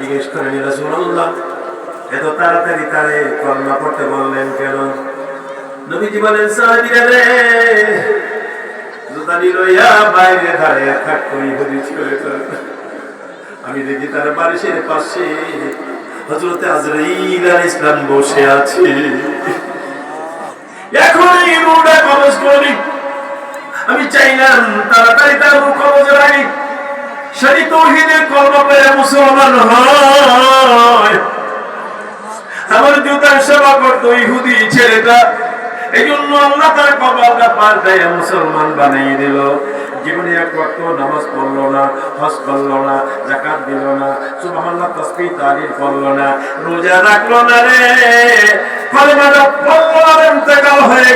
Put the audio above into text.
জিজ্ঞেস করেন "ইয়া এত তাড়াতাড়ি তারে কর্মা পড়তে বললেন কেন? নবীজি বলেন বাইরে আমি দেখি তার বারিশের পাশে হজরতে আজরাইল আলাইহিস ইসলাম বসে আছে। এখন এই কবজ করি আমি চাইলাম তার সেই তৌহিদের পেয়ে মুসলমান হয়। আমার জুতার সেবা করতো ইহুদি ছেলেটা। এই জন্য আল্লাহ তার কবরটা পাল্টাইয়া মুসলমান বানিয়ে দিল। জীবনে এক ওয়াক্ত নামাজ পড়ল না, হজ করল না জাকাত দিল না, সুবহানাল্লাহ তাসবিহ তাহলিল করল না, রোজা না রে। হয়ে